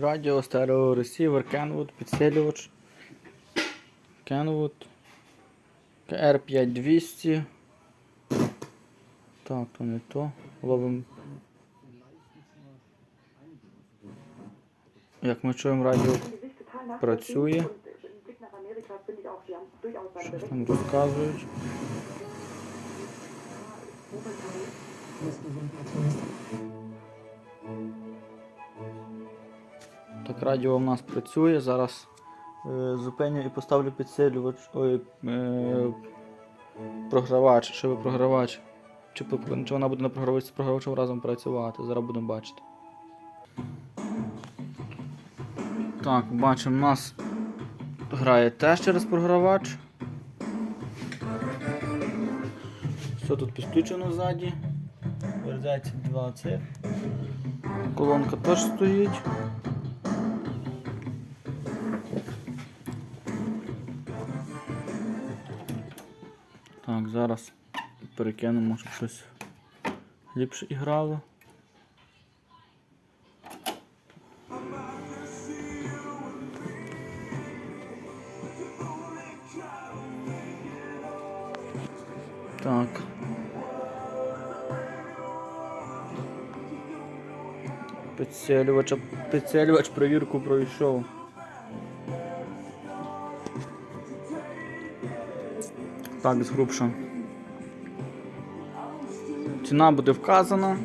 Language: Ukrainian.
Радіо, стерео, ресівер, Kenwood, підсилювач. Kenwood. KR5200. Так, то не то. Ловимо. Як ми чуємо, радіо працює. Щось там розказують. Так, радіо в нас працює. Зараз е, зупиню і поставлю підсилювач. Ой, е, програвач, щоб програвач. Чи, чи вона буде на програвачі з програвачем разом працювати. Зараз будемо бачити. Так, бачимо, нас грає теж через програвач. Все тут підключено ззаді. Вирізається два цих. Колонка теж стоїть. Так, зараз перекинемо, щоб щось ліпше іграло. Так. Підсилювач, підсилювач провірку пройшов. Так, згрубша. Ціна буде вказана.